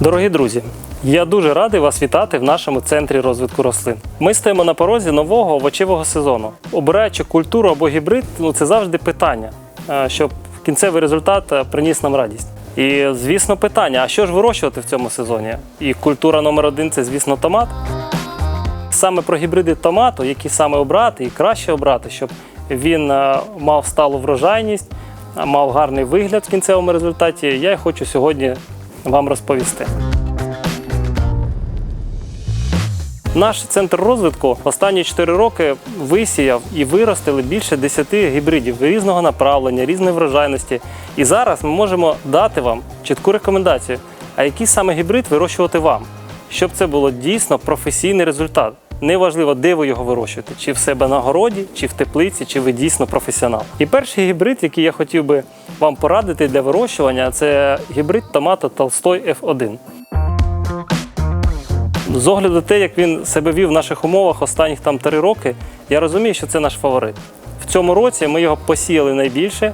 Дорогі друзі, я дуже радий вас вітати в нашому центрі розвитку рослин. Ми стоїмо на порозі нового овочевого сезону. Обираючи культуру або гібрид, ну це завжди питання, е, щоб кінцевий результат е, приніс нам радість. І звісно, питання: а що ж вирощувати в цьому сезоні? І культура номер один це, звісно, томат. Саме про гібриди томату, які саме обрати і краще обрати, щоб він е, мав сталу врожайність, мав гарний вигляд в кінцевому результаті, я хочу сьогодні вам розповісти. Наш центр розвитку останні 4 роки висіяв і виростили більше 10 гібридів різного направлення, різної врожайності. І зараз ми можемо дати вам чітку рекомендацію, а який саме гібрид вирощувати вам, щоб це було дійсно професійний результат. Неважливо, де ви його вирощуєте, чи в себе на городі, чи в теплиці, чи ви дійсно професіонал. І перший гібрид, який я хотів би вам порадити для вирощування, це гібрид томату Толстой F1. З огляду те, як він себе вів в наших умовах останніх там три роки, я розумію, що це наш фаворит. В цьому році ми його посіяли найбільше.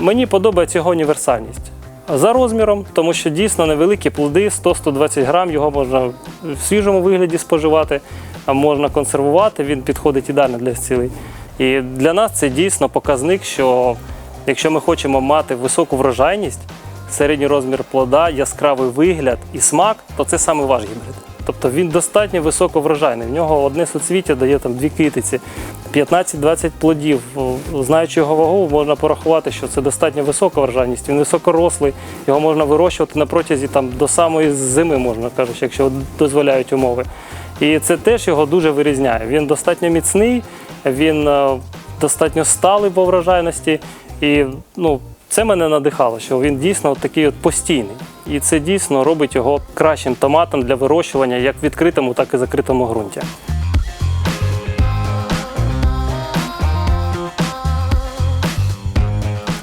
Мені подобається його універсальність. За розміром, тому що дійсно невеликі плоди, 100-120 грам, його можна в свіжому вигляді споживати, можна консервувати, він підходить ідеально для цілей. І для нас це дійсно показник, що якщо ми хочемо мати високу врожайність, середній розмір плода, яскравий вигляд і смак, то це саме ваш гібрид. Тобто він достатньо високоврожайний. В нього одне суцвіття дає там дві китиці, 15-20 плодів. Знаючи його вагу, можна порахувати, що це достатньо висока врожайність. Він високорослий, його можна вирощувати на протязі там, до самої зими, можна кажучи, якщо дозволяють умови. І це теж його дуже вирізняє. Він достатньо міцний, він е, достатньо сталий по врожайності. І ну, це мене надихало, що він дійсно от такий от постійний. І це дійсно робить його кращим томатом для вирощування як в відкритому, так і закритому ґрунті.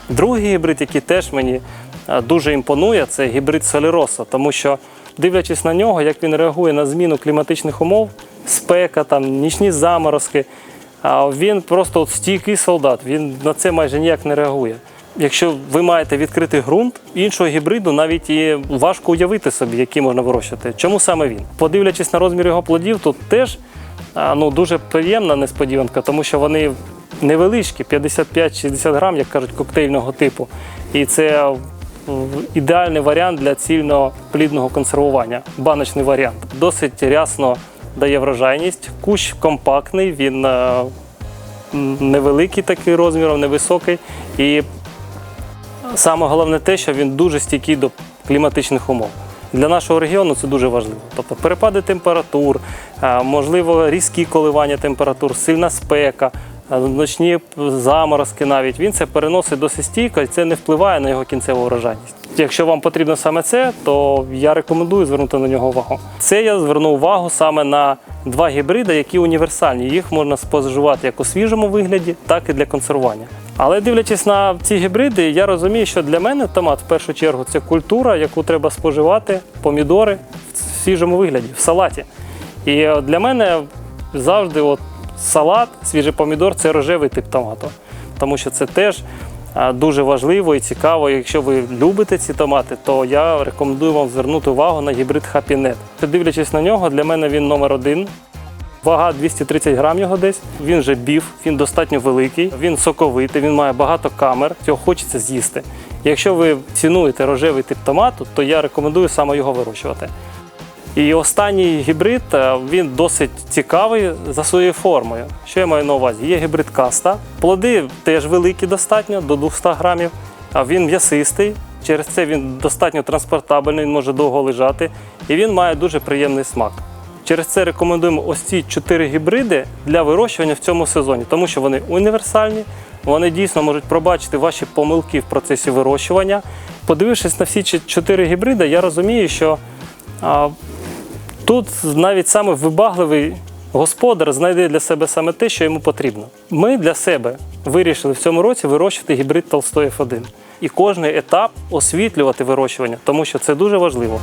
Другий гібрид, який теж мені е, дуже імпонує, це гібрид Соліроса, тому що, дивлячись на нього, як він реагує на зміну кліматичних умов, спека, там, нічні заморозки, він просто от стійкий солдат, він на це майже ніяк не реагує. Якщо ви маєте відкритий ґрунт, іншого гібриду навіть і важко уявити собі, який можна вирощувати. Чому саме він? Подивлячись на розмір його плодів, тут теж ну, дуже приємна несподіванка, тому що вони невеличкі, 55-60 грам, як кажуть, коктейльного типу. І це ідеальний варіант для цільного плідного консервування, баночний варіант. Досить рясно дає врожайність. Кущ компактний, він е, невеликий такий розміром, невисокий. І саме головне те, що він дуже стійкий до кліматичних умов. Для нашого регіону це дуже важливо. Тобто перепади температур, е, можливо, різкі коливання температур, сильна спека, ночні заморозки навіть. Він це переносить досить стійко і це не впливає на його кінцеву врожайність. Якщо вам потрібно саме це, то я рекомендую звернути на нього увагу. Це я звернув увагу саме на два гібриди, які універсальні. Їх можна споживати як у свіжому вигляді, так і для консервування. Але дивлячись на ці гібриди, я розумію, що для мене томат в першу чергу це культура, яку треба споживати, помідори в свіжому вигляді, в салаті. І е, для мене завжди от салат, свіжий помідор це рожевий тип томату. Тому що це теж дуже важливо і цікаво. Якщо ви любите ці томати, то я рекомендую вам звернути увагу на гібрид Net. Дивлячись на нього, для мене він номер один. Вага 230 грам його десь. Він же біф, він достатньо великий, він соковитий, він має багато камер, цього хочеться з'їсти. Якщо ви цінуєте рожевий тип томату, то я рекомендую саме його вирощувати. І останній гібрид е, він досить цікавий за своєю формою. Що я маю на увазі? Є гібрид каста. Плоди теж великі достатньо, до 200 грамів. А він м'ясистий. Через це він достатньо транспортабельний, він може довго лежати. І він має дуже приємний смак. Через це рекомендуємо ось ці чотири гібриди для вирощування в цьому сезоні, тому що вони універсальні, вони дійсно можуть пробачити ваші помилки в процесі вирощування. Подивившись на всі чотири гібриди, я розумію, що тут навіть саме вибагливий господар знайде для себе саме те, що йому потрібно. Ми для себе вирішили в цьому році вирощувати гібрид Толстой F1. І кожний етап освітлювати вирощування, тому що це дуже важливо.